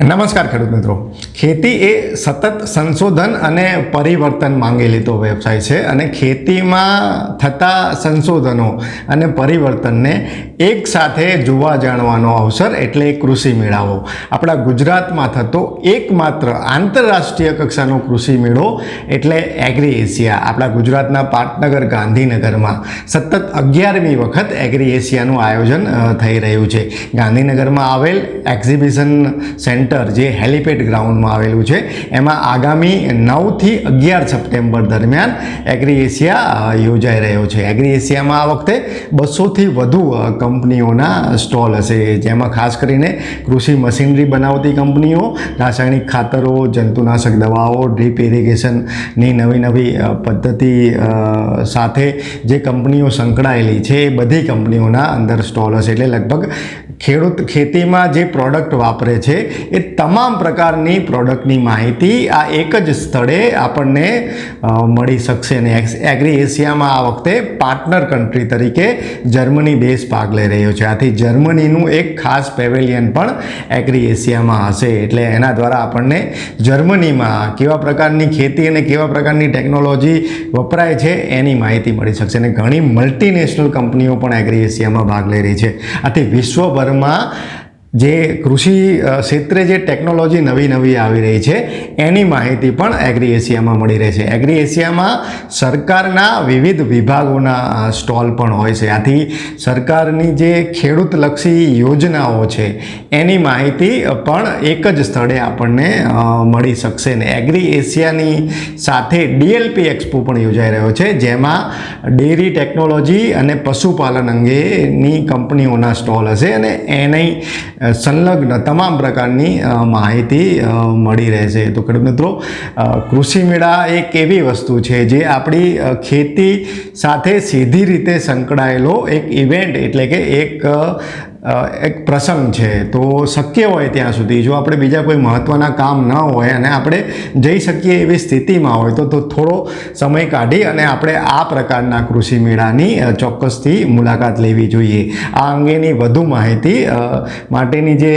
નમસ્કાર ખેડૂત મિત્રો. ખેતી એ સતત સંશોધન અને પરિવર્તન માંગી લીધો વ્યવસાય છે અને ખેતીમાં થતા સંશોધનો અને પરિવર્તનને એક સાથે જોવા જાણવાનો અવસર એટલે કૃષિ મેળાઓ. આપણા ગુજરાતમાં થતો એકમાત્ર આંતરરાષ્ટ્રીય કક્ષાનો કૃષિ મેળો એટલે એગ્રી એશિયા આપણા ગુજરાતના પાટનગર, ગાંધીનગરમાં સતત અગિયારમી વખત એગ્રી એશિયાનું આયોજન થઈ રહ્યું છે. ગાંધીનગરમાં આવેલ એક્ઝિબિશન સેન્ટર જે હેલિપેડ ગ્રાઉન્ડમાં આવેલું છે, એમાં આગામી નવથી અગિયાર સપ્ટેમ્બર દરમિયાન એગ્રી એશિયા યોજાઈ રહ્યો છે. એગ્રી એશિયામાં આ વખતે બસોથી વધુ કંપનીઓના સ્ટોલ હશે. જેમાં ખાસ કરીને કૃષિ મશીનરી બનાવતી કંપનીઓ, રાસાયણિક ખાતરો, જંતુનાશક દવાઓ, ડ્રીપ ઇરિગેશનની નવી નવી પદ્ધતિ સાથે જે કંપનીઓ સંકળાયેલી છે, એ બધી કંપનીઓના અંદર સ્ટોલ હશે. એટલે લગભગ ખેડૂત ખેતીમાં જે પ્રોડક્ટ વાપરે છે, એ તમામ પ્રકારની પ્રોડક્ટની માહિતી આ એક જ સ્થળે આપણને મળી શકશે અને એગ્રી એશિયામાં આ વખતે પાર્ટનર કન્ટ્રી તરીકે જર્મની દેશ ભાગ લઈ રહ્યો છે. આથી જર્મનીનું એક ખાસ પેવેલિયન પણ એગ્રી એશિયામાં હશે. એટલે એના દ્વારા આપણને જર્મનીમાં કેવા પ્રકારની ખેતી અને કેવા પ્રકારની ટેકનોલોજી વપરાય છે એની માહિતી મળી શકશે. અને ઘણી મલ્ટીનેશનલ કંપનીઓ પણ એગ્રી એશિયામાં ભાગ લઈ રહી છે. આથી વિશ્વભરમાં જે કૃષિ ક્ષેત્રે જે ટેકનોલોજી નવી નવી આવી રહી છે, એની માહિતી પણ એગ્રી એશિયામાં મળી રહે છે. એગ્રી એશિયામાં સરકારના વિવિધ વિભાગોના સ્ટોલ પણ હોય છે. આથી સરકારની જે ખેડૂતલક્ષી યોજનાઓ છે, એની માહિતી પણ એક જ સ્થળે આપણને મળી શકશે ને. એગ્રી એશિયાની સાથે ડીએલપી એક્સપો પણ યોજાઈ રહ્યો છે, જેમાં ડેરી ટેકનોલોજી અને પશુપાલન અંગેની કંપનીઓના સ્ટોલ હશે અને એની સંલગ્ન તમામ પ્રકારની માહિતી મળી રહેશે. તો ખેડૂત મિત્રો કૃષિ મેળા એક એવી વસ્તુ છે જે આપણી ખેતી સાથે સીધી રીતે સંકળાયેલો એક ઇવેન્ટ, એટલે કે એક એક પ્રસંગ છે. તો શક્ય હોય ત્યાં સુધી, જો આપણે બીજા કોઈ મહત્ત્વના કામ ન હોય અને આપણે જઈ શકીએ એવી સ્થિતિમાં હોય, તો થોડો સમય કાઢી અને આપણે આ પ્રકારના કૃષિ મેળાની ચોક્કસથી મુલાકાત લેવી જોઈએ. આ અંગેની વધુ માહિતી માટેની જે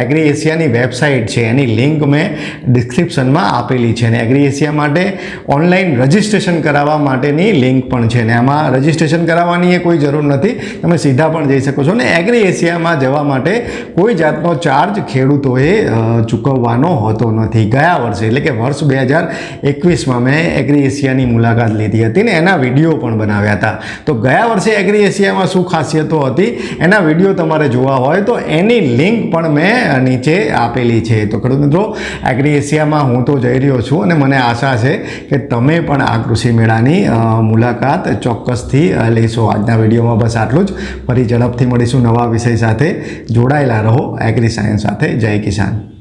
એગ્રી એશિયાની વેબસાઇટ છે, એની લિંક મેં ડિસ્ક્રિપ્શનમાં આપેલી છે. અને એગ્રી એશિયા માટે ઓનલાઈન રજિસ્ટ્રેશન કરાવવા માટેની લિંક પણ છે. ને એમાં રજિસ્ટ્રેશન કરાવવાની એ કોઈ જરૂર નથી. તમે સીધા પણ જઈ શકો છો. ને એગ્રી એશિયામાં જવા માટે કોઈ જાતનો ચાર્જ ખેડૂતોએ ચૂકવવાનો હોતો નથી. ગયા વર્ષે, એટલે કે વર્ષ બે હજાર એકવીસમાં મેં એગ્રી એશિયાની મુલાકાત લીધી હતી ને એના વીડિયો પણ બનાવ્યા હતા. તો ગયા વર્ષે એગ્રી એશિયામાં શું ખાસિયતો હતી એના વીડિયો તમારે જોવા હોય તો એની લિંક પણ મેં નીચે આપેલી છે. તો ખેડૂત મિત્રો એગ્રી એશિયામાં હું તો જઈ રહ્યો છું અને મને આશા છે કે તમે પણ આ કૃષિ મેળાની મુલાકાત ચોક્કસથી લેશો. આજના વિડીયોમાં બસ આટલું જ. ફરી ઝડપથી મળીશું નવા વિષય સાથે જોડાયેલા રહો. એગ્રી સાયન્સ સાથે. જય કિસાન.